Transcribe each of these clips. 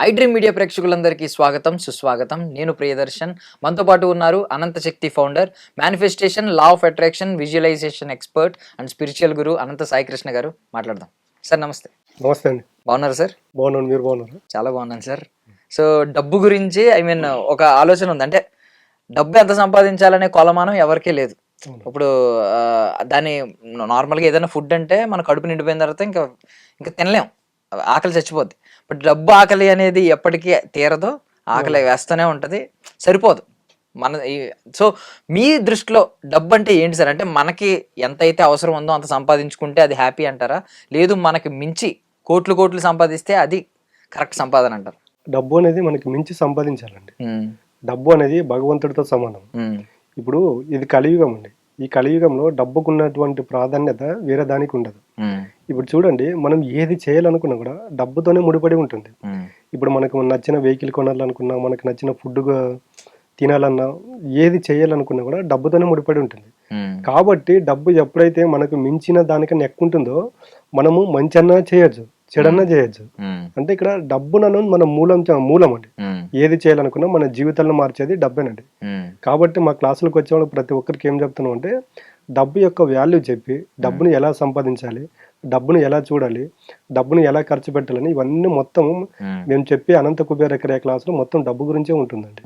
I dream media ప్రేక్షకులందరికీ స్వాగతం సుస్వాగతం. నేను ప్రియదర్శన్. మనతో పాటు ఉన్నారు Anantha Shakti founder manifestation law of attraction visualization expert and spiritual guru Anantha Saikrishna గారు మాట్లాడదాం. సార్ నమస్తే. నమస్తే అండి. బాగున్నారు సార్? బాగున్నాను మీరు బాగున్నారు? చాలా బాగున్నాను సార్. సో డబ్బు గురించి ఐ మీన్ ఒక ఆలోచన ఉంది. అంటే డబ్బు ఎంత సంపాదించాలనే కొలమానం ఎవరికీ లేదు. ఇప్పుడు ఆ, దాన్ని నార్మల్గా ఏదైనా ఫుడ్ అంటే మన కడుపు నిండిపోయిన తర్వాత ఇంకా ఇంకా తినలేం. ఆకలి చచ్చిపోద్ది. బట్ డబ్బు ఆకలి అనేది ఎప్పటికీ తీరదో. ఆకలి వేస్తూనే ఉంటుంది. సరిపోదు. మన సో మీ దృష్టిలో డబ్బు అంటే ఏంటి సార్? అంటే మనకి ఎంత అయితే అవసరం ఉందో అంత సంపాదించుకుంటే అది హ్యాపీ అంటారా? లేదు మనకి మించి కోట్లు కోట్లు సంపాదిస్తే అది కరెక్ట్ సంపాదన అంటారు? డబ్బు అనేది మనకి మించి సంపాదించాలండి. డబ్బు అనేది భగవంతుడితో సమానం. ఇప్పుడు ఇది కలియుగం అండి. ఈ కలియుగంలో డబ్బుకు ఉన్నటువంటి ప్రాధాన్యత వేరే దానికి ఉండదు. ఇప్పుడు చూడండి మనం ఏది చేయాలనుకున్నా కూడా డబ్బుతోనే ముడిపడి ఉంటుంది. ఇప్పుడు మనకు నచ్చిన వెహికల్ కొనాలనుకున్నా మనకు నచ్చిన ఫుడ్ తినాలన్నా ఏది చేయాలనుకున్నా కూడా డబ్బుతోనే ముడిపడి ఉంటుంది. కాబట్టి డబ్బు ఎప్పుడైతే మనకు మించిన దానికన్నా ఎక్కువ ఉంటుందో మనము మంచన్నా చేయొచ్చు చెడన్నా చేయొచ్చు. అంటే ఇక్కడ డబ్బునను మన మూలం మూలం అండి. ఏది చేయాలనుకున్నా మన జీవితాలను మార్చేది డబ్బేనండి. కాబట్టి మా క్లాసులకు వచ్చేవాళ్ళు ప్రతి ఒక్కరికి ఏం చెప్తున్నాం అంటే డబ్బు యొక్క వాల్యూ చెప్పి డబ్బుని ఎలా సంపాదించాలి డబ్బును ఎలా చూడాలి డబ్బును ఎలా ఖర్చు పెట్టాలని ఇవన్నీ మొత్తం మేము. చెప్పే అనంత కుబేర క్రియ క్లాసులో మొత్తం డబ్బు గురించే ఉంటుందండి.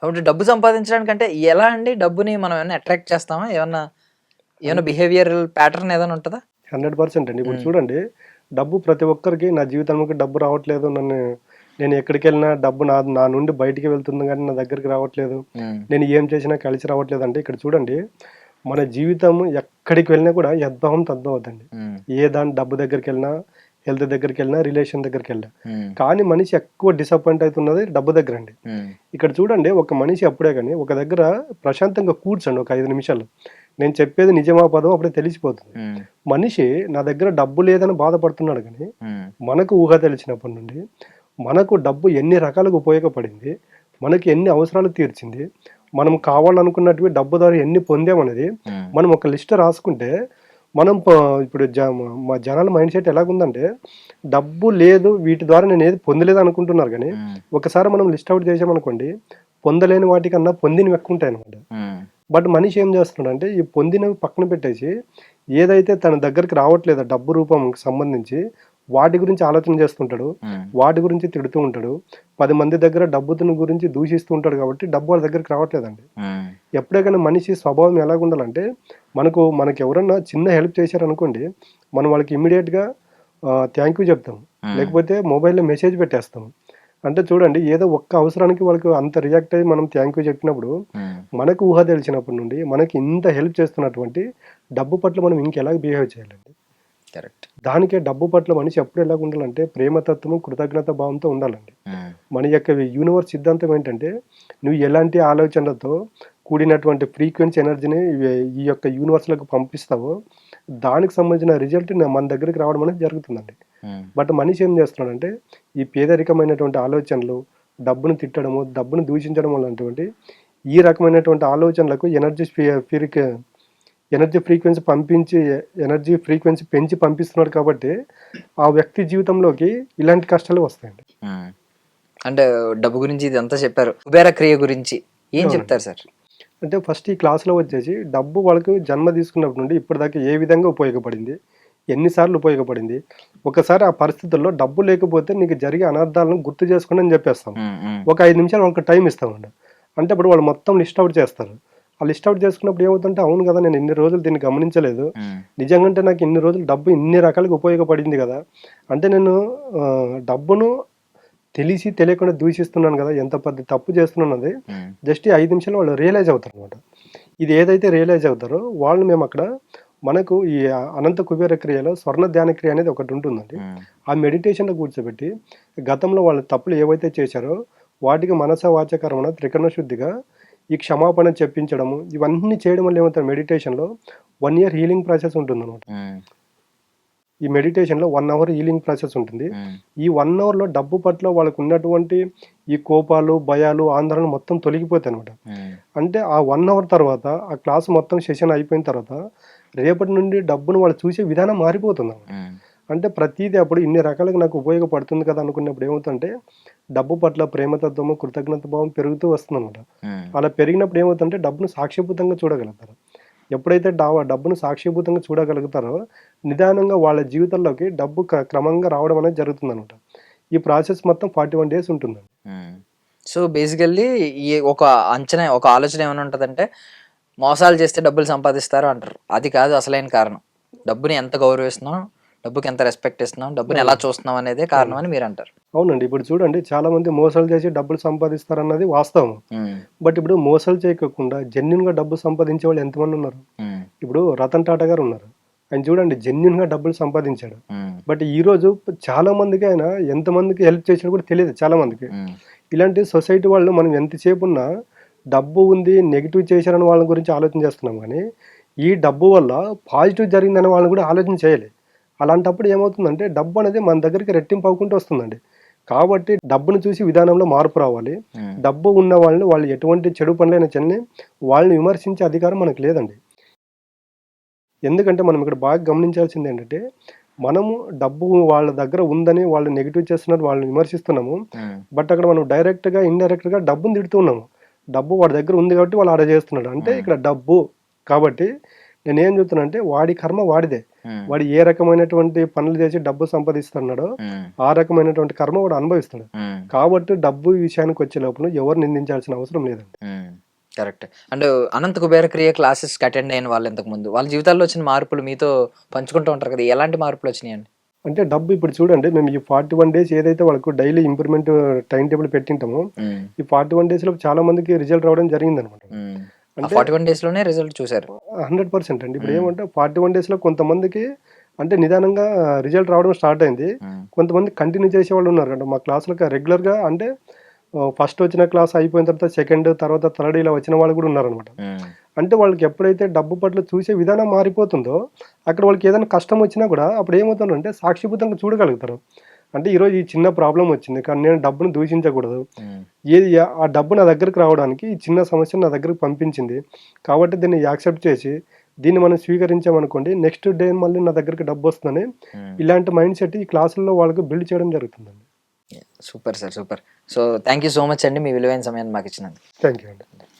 కాబట్టి డబ్బు సంపాదించడానికి అంటే ఎలా అండి డబ్బుని మనం ఏమైనా అట్రాక్ట్ చేస్తామా? ఏమన్నా ఏమైనా బిహేవియరల్ ప్యాటర్న్ ఏదైనా ఉంటుందా? హండ్రెడ్ పర్సెంట్ అండి. ఇప్పుడు చూడండి డబ్బు ప్రతి ఒక్కరికి నా జీవితంలోకి డబ్బు రావట్లేదు నన్ను నేను ఎక్కడికి వెళ్ళినా డబ్బు నా నా నుండి బయటికి వెళ్తుంది కానీ నా దగ్గరికి రావట్లేదు. నేను ఏం చేసినా కలిసి రావట్లేదు అంటే ఇక్కడ చూడండి మన జీవితం ఎక్కడికి వెళ్ళినా కూడా యద్భావం తద్భవం అవుతుంది ఏ దాని డబ్బు దగ్గరికి వెళ్ళినా హెల్త్ దగ్గరికి వెళ్ళినా రిలేషన్ దగ్గరికి వెళ్ళినా కానీ మనిషి ఎక్కువ డిసప్పాయింట్ అవుతున్నది డబ్బు దగ్గర అండి ఇక్కడ చూడండి ఒక మనిషి అప్పుడే కానీ ఒక దగ్గర ప్రశాంతంగా కూర్చోండి ఒక ఐదు నిమిషాలు. నేను చెప్పేది నిజమా పదం అప్పుడే తెలిసిపోతుంది. మనిషి నా దగ్గర డబ్బు లేదని బాధపడుతున్నాడు కానీ మనకు ఊహ తెలిసినప్పటి నుండి మనకు డబ్బు ఎన్ని రకాలుగా ఉపయోగపడింది మనకి ఎన్ని అవసరాలు తీర్చింది మనం కావాలనుకున్నట్టువి డబ్బు ద్వారా ఎన్ని పొందామనేది మనం ఒక లిస్ట్ రాసుకుంటే మనం ఇప్పుడు జ మా జనాల మైండ్ సెట్ ఎలాగుందంటే డబ్బు లేదు వీటి ద్వారా నేను ఏది పొందలేదు అనుకుంటున్నారు కానీ ఒకసారి మనం లిస్ట్ అవుట్ చేసామనుకోండి పొందలేని వాటికన్నా పొందినవి ఎక్కువ ఉంటాయి అనమాట బట్ మనిషి ఏం చేస్తున్నాడు అంటే ఈ పొందినవి పక్కన పెట్టేసి ఏదైతే తన దగ్గరికి రావట్లేదో డబ్బు రూపంకి సంబంధించి వాటి గురించి ఆలోచన చేస్తుంటాడు వాటి గురించి తిడుతూ ఉంటాడు. పది మంది దగ్గర డబ్బుని గురించి దూషిస్తూ ఉంటాడు కాబట్టి డబ్బు వాళ్ళ దగ్గరికి రావట్లేదండి. ఎప్పుడైనా మనిషి స్వభావం ఎలాగ ఉండాలంటే మనకు మనకి ఎవరన్నా చిన్న హెల్ప్ చేశారనుకోండి మనం వాళ్ళకి ఇమ్మీడియట్గా థ్యాంక్ యూ చెప్తాం. లేకపోతే మొబైల్లో మెసేజ్ పెట్టేస్తాం. అంటే చూడండి ఏదో ఒక్క అవసరానికి వాళ్ళకి అంత రియాక్ట్ అయ్యి మనం థ్యాంక్ యూ చెప్పినప్పుడు మనకు ఊహ తెలిసినప్పటి నుండి మనకి ఇంత హెల్ప్ చేస్తున్నటువంటి డబ్బు పట్ల మనం ఇంకెలా బిహేవ్ చేయాలండి? కరెక్ట్ దానికే డబ్బు పట్ల మనిషి ఎప్పుడు ఎలా ఉండాలంటే ప్రేమతత్వము కృతజ్ఞత భావంతో ఉండాలండి. మన యొక్క యూనివర్స్ సిద్ధాంతం ఏంటంటే నువ్వు ఎలాంటి ఆలోచనలతో కూడినటువంటి ఫ్రీక్వెన్సీ ఎనర్జీని ఈ యొక్క యూనివర్స్లకు పంపిస్తావో దానికి సంబంధించిన రిజల్ట్ మన దగ్గరికి రావడం అనేది జరుగుతుందండి. బట్ మనిషి ఏం చేస్తున్నాడంటే ఈ పేదరికమైనటువంటి ఆలోచనలు డబ్బును తిట్టడము డబ్బును దూషించడం అలాంటివంటి ఈ రకమైనటువంటి ఆలోచనలకు ఎనర్జీ ఫీరిక ఎనర్జీ ఫ్రీక్వెన్సీ పంపించి ఎనర్జీ ఫ్రీక్వెన్సీ పెంచి పంపిస్తున్నాడు కాబట్టి ఆ వ్యక్తి జీవితంలోకి ఇలాంటి కష్టాలు వస్తాయండి. అంటే డబ్బు గురించి ఇది అంతా చెప్పారు. కుబేర క్రియ గురించి ఏం చెప్తారు సార్? అంటే ఫస్ట్ ఈ క్లాస్లో వచ్చేసి డబ్బు వాళ్ళకు జన్మ తీసుకున్నప్పటి నుండి ఇప్పటిదాకా ఏ విధంగా ఉపయోగపడింది? ఎన్నిసార్లు ఉపయోగపడింది. ఒకసారి ఆ పరిస్థితుల్లో డబ్బు లేకపోతే నీకు జరిగే అనర్థాలను గుర్తు చేసుకోండి అని చెప్పేస్తాం. ఒక ఐదు నిమిషాలు వాళ్ళకి టైం ఇస్తామండి. అంటే ఇప్పుడు వాళ్ళు మొత్తం లిస్ట్ అవుట్ చేస్తారు. ఆ లిస్ట్ అవుట్ చేసుకున్నప్పుడు ఏమవుతుంటే అవును కదా నేను ఇన్ని రోజులు దీన్ని గమనించలేదు. నిజంగా నాకు ఇన్ని రోజులు డబ్బు ఇన్ని రకాలుగా ఉపయోగపడింది కదా. అంటే నేను డబ్బును తెలిసి తెలియకుండా దూషిస్తున్నాను కదా ఎంత పెద్ద తప్పు చేస్తున్నానది జస్ట్ ఈ ఐదు నిమిషాలు వాళ్ళు రియలైజ్ అవుతారు అనమాట ఇది ఏదైతే రియలైజ్ అవుతారో వాళ్ళు మేము అక్కడ మనకు ఈ అనంత కుబేర క్రియలో స్వర్ణ ధ్యాన క్రియ అనేది ఒకటి ఉంటుందండి. ఆ మెడిటేషన్లో కూర్చోబెట్టి గతంలో వాళ్ళు తప్పులు ఏవైతే చేశారో వాటికి మనస వాచకరమణ త్రికరణ శుద్ధిగా ఈ క్షమాపణ చెప్పించడము ఇవన్నీ చేయడం వల్ల ఏమవుతారు మెడిటేషన్లో వన్ ఇయర్ హీలింగ్ ప్రాసెస్ ఉంటుంది అనమాట ఈ మెడిటేషన్లో వన్ అవర్ హీలింగ్ ప్రాసెస్ ఉంటుంది. ఈ వన్ అవర్లో డబ్బు పట్ల వాళ్ళకు ఉన్నటువంటి ఈ కోపాలు భయాలు ఆందోళన మొత్తం తొలగిపోతాయి అనమాట అంటే ఆ వన్ అవర్ తర్వాత ఆ క్లాస్ మొత్తం సెషన్ అయిపోయిన తర్వాత రేపటి నుండి డబ్బును వాళ్ళు చూసే విధానం మారిపోతుంది. అంటే ప్రతిదీ అప్పుడు ఇన్ని రకాలుగా నాకు ఉపయోగపడుతుంది కదా అనుకున్నప్పుడు ఏమవుతుందంటే డబ్బు పట్ల ప్రేమతత్వము కృతజ్ఞత భావం పెరుగుతూ వస్తుందన్నమాట. ఉమ్, అలా పెరిగినప్పుడు ఏమవుతుందంటే డబ్బును సాక్షిభూతంగా చూడగలుగుతారు. ఎప్పుడైతే డా- డబ్బును సాక్షిభూతంగా చూడగలుగుతారో నిదానంగా వాళ్ళ జీవితంలోకి డబ్బు క్ర- క్రమంగా రావడం అనేది జరుగుతుందన్నమాట. ఈ ప్రాసెస్ మొత్తం ఫార్టీ వన్ డేస్ ఉంటుందండి. ఉమ్. సో బేసికల్లీ ఈ ఒక అంచనా ఒక ఆలోచన ఏమైనా ఉంటుందంటే మోసాలు చేస్తే డబ్బులు సంపాదిస్తారు అంటారు. అది కాదు అసలైన కారణం. డబ్బుని ఎంత గౌరవిస్తున్నాం డబ్బుకి ఎంత రెస్పెక్ట్ ఇస్తున్నాం డబ్బుని ఎలా చూస్తున్నాం అనేదే కారణం అని మీరు అంటారు. అవునండి. ఇప్పుడు చూడండి చాలా మంది మోసాలు చేసి డబ్బులు సంపాదిస్తారన్నది వాస్తవం. బట్ ఇప్పుడు మోసాలు చేయకుండా జెన్యున్గా డబ్బు సంపాదించే వాళ్ళు ఎంతమంది ఉన్నారు? ఇప్పుడు రతన్ టాటా గారు ఉన్నారు. ఆయన చూడండి జెన్యున్గా డబ్బులు సంపాదించాడు. బట్ ఈ రోజు చాలా మందికి ఆయన ఎంతమందికి హెల్ప్ చేసినా కూడా తెలియదు చాలా మందికి ఇలాంటి సొసైటీ వాళ్ళు మనం ఎంతసేపు ఉన్నా డబ్బు ఉంది నెగిటివ్ చేశారని వాళ్ళ గురించి ఆలోచన చేస్తున్నాం కానీ ఈ డబ్బు వల్ల పాజిటివ్ జరిగిందని వాళ్ళని కూడా ఆలోచన చేయాలి. అలాంటప్పుడు ఏమవుతుందంటే డబ్బు అనేది మన దగ్గరికి రెట్టింపు అవ్వకుంటూ వస్తుందండి. కాబట్టి డబ్బును చూసి విధానంలో మార్పు రావాలి. డబ్బు ఉన్న వాళ్ళని వాళ్ళు ఎటువంటి చెడు పనులైనా చెల్లి వాళ్ళని విమర్శించే అధికారం మనకు లేదండి. ఎందుకంటే మనం ఇక్కడ బాగా గమనించాల్సింది ఏంటంటే మనము డబ్బు వాళ్ళ దగ్గర ఉందని వాళ్ళు నెగిటివ్ చేస్తున్నారు వాళ్ళని విమర్శిస్తున్నాము. బట్ అక్కడ మనం డైరెక్ట్గా ఇండైరెక్ట్గా డబ్బును తిడుతున్నాము డబ్బు వాడి దగ్గర ఉంది కాబట్టి వాళ్ళు అలా చేస్తున్నాడు. అంటే ఇక్కడ డబ్బు కాబట్టి నేను ఏం చెప్తున్నా అంటే వాడి కర్మ వాడిదే. వాడు ఏ రకమైనటువంటి పనులు చేసి డబ్బు సంపాదిస్తున్నాడో ఆ రకమైనటువంటి కర్మ వాడు అనుభవిస్తాడు కాబట్టి డబ్బు విషయానికి వచ్చే లోపల ఎవరు నిందించాల్సిన అవసరం లేదండి. Correct. And Anantha Kubera Kriya classes attend అయిన వాళ్ళు ఇంతకు ముందు వాళ్ళ జీవితాల్లో వచ్చిన మార్పులు మీతో పంచుకుంటూ ఉంటారు కదా ఎలాంటి మార్పులు వచ్చినాయండి? అంటే డబ్బు ఇప్పుడు చూడండి మేము ఈ ఫార్టీ వన్ డేస్ ఏదైతే వాళ్ళకు డైలీ ఇంప్రూవ్మెంట్ టైం టేబుల్ పెట్టింటామో ఈ ఫార్టీ వన్ డేస్లో చాలా మందికి రిజల్ట్ రావడం జరిగింది అనమాట ఫార్టీ వన్ డేస్లోనే రిజల్ట్ చూసారు హండ్రెడ్ పర్సెంట్ అండి. ఇప్పుడు ఏమంటే ఫార్టీ వన్ డేస్లో కొంతమందికి అంటే నిదానంగా రిజల్ట్ రావడం స్టార్ట్ అయింది. కొంతమంది కంటిన్యూ చేసే వాళ్ళు ఉన్నారు. అంటే మా క్లాసులకు రెగ్యులర్గా అంటే ఫస్ట్ వచ్చిన క్లాస్ అయిపోయిన తర్వాత సెకండ్ తర్వాత థర్డ్ ఇలా వచ్చిన వాళ్ళు కూడా ఉన్నారనమాట. అంటే వాళ్ళకి ఎప్పుడైతే డబ్బు పట్ల చూసే విధానం మారిపోతుందో అక్కడ వాళ్ళకి ఏదైనా కష్టం వచ్చినా కూడా అప్పుడు ఏమవుతుందంటే సాక్షిభూతంగా చూడగలుగుతారు. అంటే ఈరోజు ఈ చిన్న ప్రాబ్లం వచ్చింది కానీ నేను డబ్బును దూషించకూడదు. ఏది ఆ డబ్బు నా దగ్గరకు రావడానికి ఈ చిన్న సమస్య నా దగ్గరకు పంపించింది. కాబట్టి దీన్ని యాక్సెప్ట్ చేసి దీన్ని మనం స్వీకరించామనుకోండి నెక్స్ట్ డే మళ్ళీ నా దగ్గరికి డబ్బు వస్తుందని. ఇలాంటి మైండ్ సెట్ ఈ క్లాసుల్లో వాళ్ళకి బిల్డ్ చేయడం జరుగుతుందండి. Super sir super so thank you so much అండి మీ విలువైన సమయాన్ని మాకు ఇచ్చినందుకు. థ్యాంక్ యూ అండి.